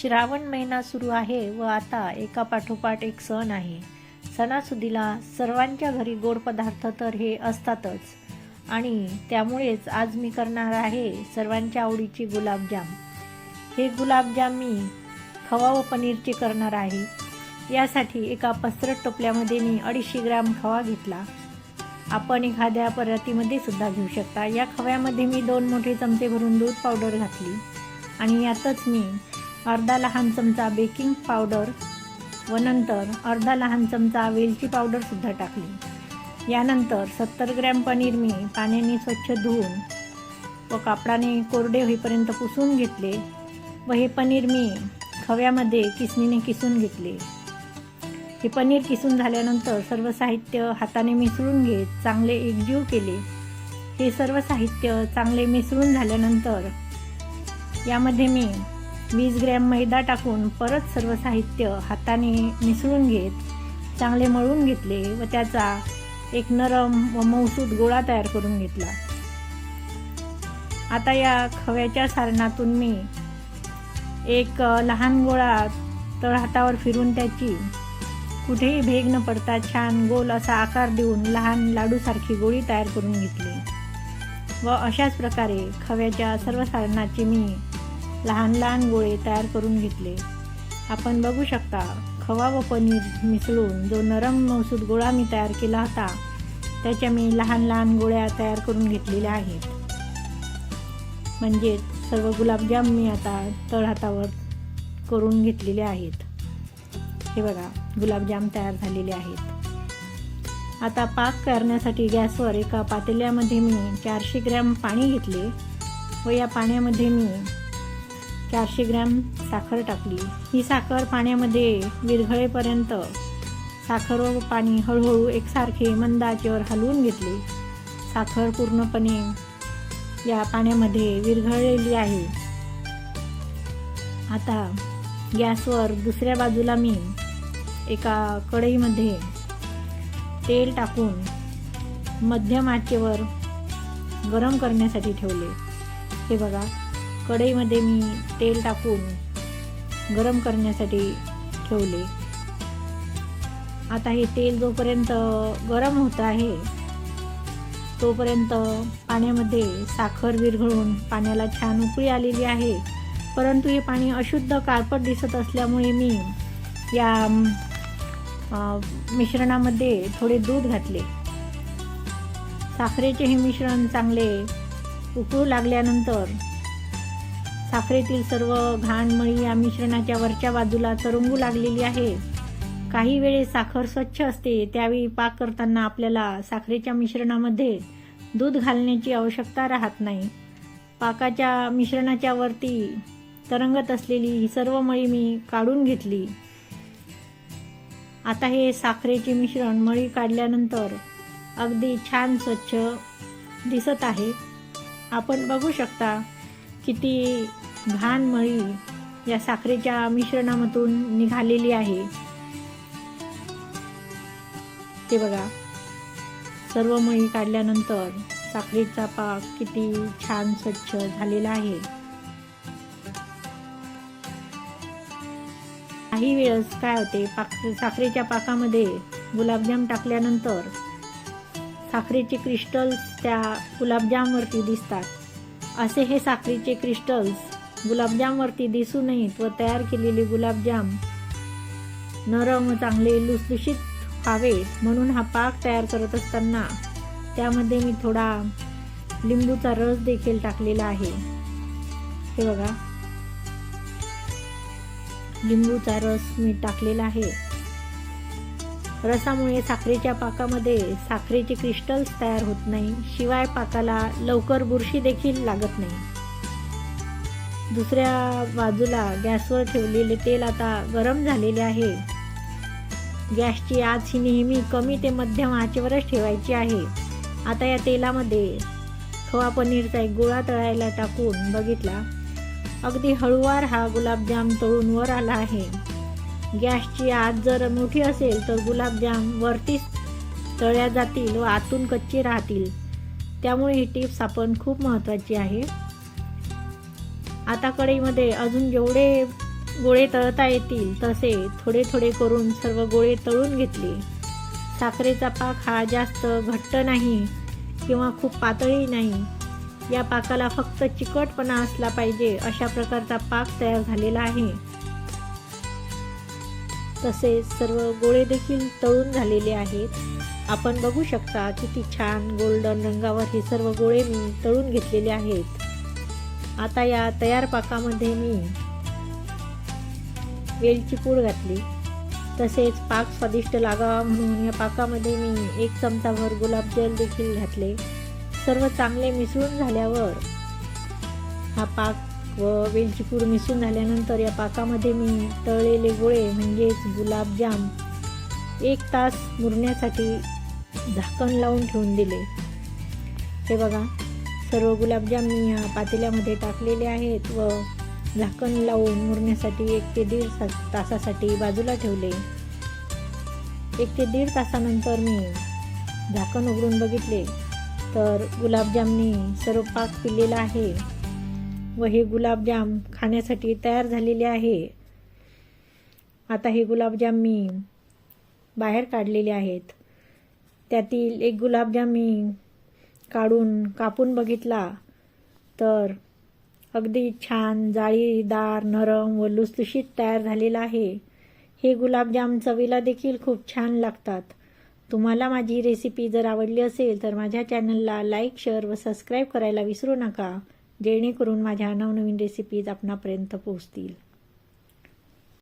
श्रावण महिना सुरू आहे व आता एका पाठोपाठ एक सण आहे. सणासुदीला सर्वांच्या घरी गोड पदार्थ तर हे असतातच. आणि त्यामुळेच आज मी करणार आहे सर्वांच्या आवडीची गुलाबजाम. हे गुलाबजाम मी खवा व पनीरचे करणार आहे. यासाठी एका पसरट टोपल्यामध्ये मी अडीचशे ग्राम खवा घेतला. आपण एखाद्या परातीमध्ये सुद्धा घेऊ शकता. या खव्यामध्ये मी दोन मोठे चमचे भरून दूध पावडर घातली. आणि यातच मी अर्धा लहान चमचा बेकिंग पावडर व नंतर अर्धा लहान चमचा वेलची पावडरसुद्धा टाकली. यानंतर सत्तर ग्रॅम पनीर मी पाण्याने स्वच्छ धुवून व कापडाने कोरडे होईपर्यंत पुसून घेतले व हे पनीर मी खव्यामध्ये किसणीने किसून घेतले. हे पनीर किसून झाल्यानंतर सर्व साहित्य हाताने मिसळून घेत चांगले एकजीव केले. हे सर्व साहित्य चांगले मिसळून झाल्यानंतर यामध्ये मी वीस ग्रॅम मैदा टाकून परत सर्व साहित्य हाताने मिसळून घेत चांगले मळून घेतले व त्याचा एक नरम व मऊसूत गोळा तयार करून घेतला. आता या खव्याच्या सारणातून मी एक लहान गोळा तळहातावर फिरून त्याची कुठेही भेग न पडता छान गोल असा आकार देऊन लहान लाडूसारखी गोळी तयार करून घेतली. व अशाच प्रकारे खव्याच्या सर्व सारणाची मी लहान लहान गोळे तयार करून घेतले. आपण बघू शकता खवा व पनीर मिसळून जो नरम मसूद गोळा मी तयार केला होता त्याच्या मी लहान लहान गोळ्या तयार करून घेतलेल्या आहेत. म्हणजेच सर्व गुलाबजाम मी आता तळहातावर करून घेतलेले आहेत. हे बघा गुलाबजाम तयार झालेले आहेत. आता पाक करण्यासाठी गॅसवर एका पातेल्यामध्ये मी चारशे ग्रॅम पाणी घेतले व या पाण्यामध्ये मी चारशे ग्रॅम साखर टाकली. ही साखर पाण्यामध्ये विरघळेपर्यंत साखर व पाणी हळूहळू एकसारखे मंद आचेवर हलवून घेतले. साखर पूर्णपणे या पाण्यामध्ये विरघळलेली आहे. आता गॅसवर दुसऱ्या बाजूला मी एका कढईमध्ये तेल टाकून मध्यम आचेवर गरम करण्यासाठी ठेवले. हे बघा कढईमध्ये मी तेल टाकून गरम करण्यासाठी ठेवले. आता हे तेल जोपर्यंत गरम होत आहे तोपर्यंत पाण्यामध्ये साखर विरघळून पाण्याला छान उकळी आलेली आहे. परंतु हे पाणी अशुद्ध काळपट दिसत असल्यामुळे मी या मिश्रणामध्ये थोडे दूध घातले. साखरेचे हे मिश्रण चांगले उकळू लागल्यानंतर साखरेतील सर्व घाण मळी या मिश्रणाच्या वरच्या बाजूला तरंगू लागलेली आहे. काही वेळेस साखर स्वच्छ असते त्यावेळी पाक करताना आपल्याला साखरेच्या मिश्रणामध्ये दूध घालण्याची आवश्यकता राहत नाही. पाकाच्या मिश्रणाच्या वरती तरंगत असलेली ही सर्व मळी मी काढून घेतली. आता हे साखरेचे मिश्रण मळी काढल्यानंतर अगदी छान स्वच्छ दिसत आहे. आपण बघू शकता किती घाण मळी या साखरेच्या मिश्रणामधून निघालेली आहे. ते बघा. सर्व मळी काढल्यानंतर साखरेचा पाक किती छान स्वच्छ झालेला आहे. काही वेळेस काय होते पाक साखरेच्या पाकामध्ये गुलाबजाम टाकल्यानंतर साखरेचे क्रिस्टल्स त्या गुलाबजामवरती दिसतात. असे हे साखरेचे क्रिस्टल्स गुलाबजामवरती दिसू नयेत व तयार केलेले गुलाबजाम नरम चांगले लुसलुशीत व्हावे म्हणून हा पाक तयार करत असताना त्यामध्ये मी थोडा लिंबूचा रस देखील टाकलेला आहे. हे बघा. लिंबूचा रस मी टाकलेला आहे. रसामुळे साखरेच्या पाकामध्ये साखरेचे क्रिस्टल्स तयार होत नाही. शिवाय पाकाला लवकर बुरशी देखील लागत नाही. दुसऱ्या बाजूला गॅसवर ठेवलेले तेल आता गरम झालेले आहे. गॅसची आच ही नेहमी कमी ते मध्यम आचेवरच ठेवायची आहे. आता या तेलामध्ये खवा पनीरचा एक गोळा तळायला टाकून बघितला. अगदी हळूवार हा गुलाबजाम तळून वर आला आहे. गॅसची आत जर मोठी असेल तर गुलाबजाम वरतीच तळल्या जातील व आतून कच्चे राहतील. त्यामुळे ही टिप्स आपण खूप महत्त्वाची आहे. आता कढईमध्ये अजून जेवढे गोळे तळता येतील तसे थोडे थोडे करून सर्व गोळे तळून घेतले. साखरेचा पाक हा जास्त घट्ट नाही किंवा खूप पातळी नाही. या पाकाला फक्त चिकटपणा असला पाहिजे अशा प्रकारचा पाक तयार झालेला आहे. तसेच सर्व गोळे देखील तळून झालेले आहेत. आपण बघू शकता किती छान गोल्डन रंगावर हे सर्व गोळे मी तळून घेतलेले आहेत. आता या तयार पाकामध्ये मी वेलची पूड घातली. तसेच पाक स्वादिष्ट लागावा म्हणून या पाकामध्ये मी एक चमचाभर गुलाबजल देखील घातले. सर्व चांगले मिसळून झाल्यावर हा पाक व वेलची पूड मिसळून झाल्यानंतर या पाकामध्ये मी तळलेले गोळे म्हणजेच गुलाबजाम एक तास मुरण्यासाठी झाकण लावून ठेवून दिले. हे बघा सर्व गुलाबजाम मी या पातेल्यामध्ये टाकलेले आहेत व झाकण लावून मुरण्यासाठी एक ते दीड तासासाठी बाजूला ठेवले. एक ते दीड तासानंतर मी झाकण उघडून बघितले. तर गुलाबजामनी सर्व पाक पिलेला आहे. व हे गुलाबजाम खाण्यासाठी तयार झालेले आहे. आता हे गुलाबजाम मी बाहेर काढलेले आहेत. त्यातील एक गुलाबजाम मी काढून कापून बघितला तर अगदी छान जाळीदार नरम व लुसलुशीत तयार झालेला आहे. हे गुलाबजाम चवीला देखील खूप छान लागतात. तुम्हाला माझी रेसिपी जर आवडली असेल तर माझ्या चॅनलला लाईक शेअर व सबस्क्राईब करायला विसरू नका. जेणेकरून माझ्या नवनवीन रेसिपीज आपणापर्यंत पोहोचतील.